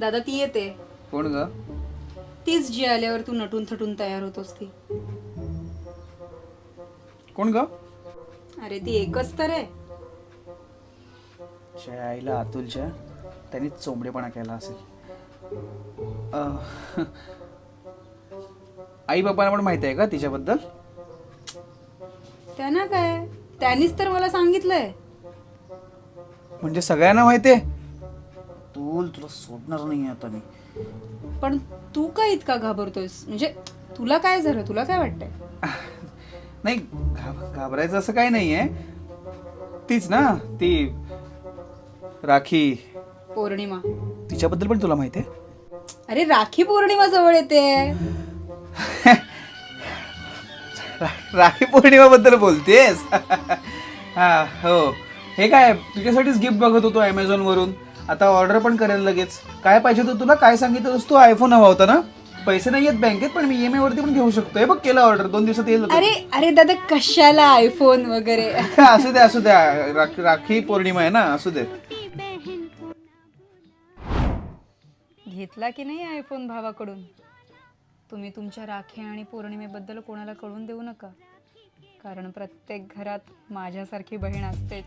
दादा ती येते. कोण ग? तीच जी आल्यावर तू नटून थटून तयार होतोस ती. कोण ग? अरे ती एकच तर आहे. च्या आईला अतुलच्या त्यांनी चोंबडेपणा केला असेल. आई बाबांना पण माहिती आहे का तिच्याबद्दल? त्यांना काय? त्यांनीच तर मला सांगितलंय. म्हणजे सगळ्यांना माहिती आहे? तू तुला सोडणार नाही आता मी. पण तू का इतका घाबरतोयस? म्हणजे तुला काय झालं? तुला काय वाटतंय? नाही घाब घाबरायचं असं काही नाही आहे तीच ना ती राखी. पौर्णिमा. तिच्याबद्दल पण तुला माहिती आहे अरे राखी पौर्णिमा जवळ येते. रा- राखी पौर्णिमेबद्दल बोलतेस? हा हो. हे काय तुझ्यासाठीच गिफ्ट बघत होतो अमेझॉन वरून. आता ऑर्डर पण करेल लगेच. काय पाहिजे होतं तुला? काय सांगितलं तू आयफोन हवा होता ना? पैसे नाही आहेत बँकेत पण मी ईएमआय वरती पण घेऊ शकतो. हे बघ केलं ऑर्डर दोन दिवसात येईल. अरे अरे दादा कशाला आयफोन वगैरे? असू द्या असू द्या राख- राखी पौर्णिमा आहे ना? असू दे. घेतला की नाही आयफोन भावाकडून? तुम्ही तुमच्या राखी आणि पौर्णिमेबद्दल कोणाला कळून देऊ नका. कारण प्रत्येक घरात माझ्यासारखी बहीण असतेच.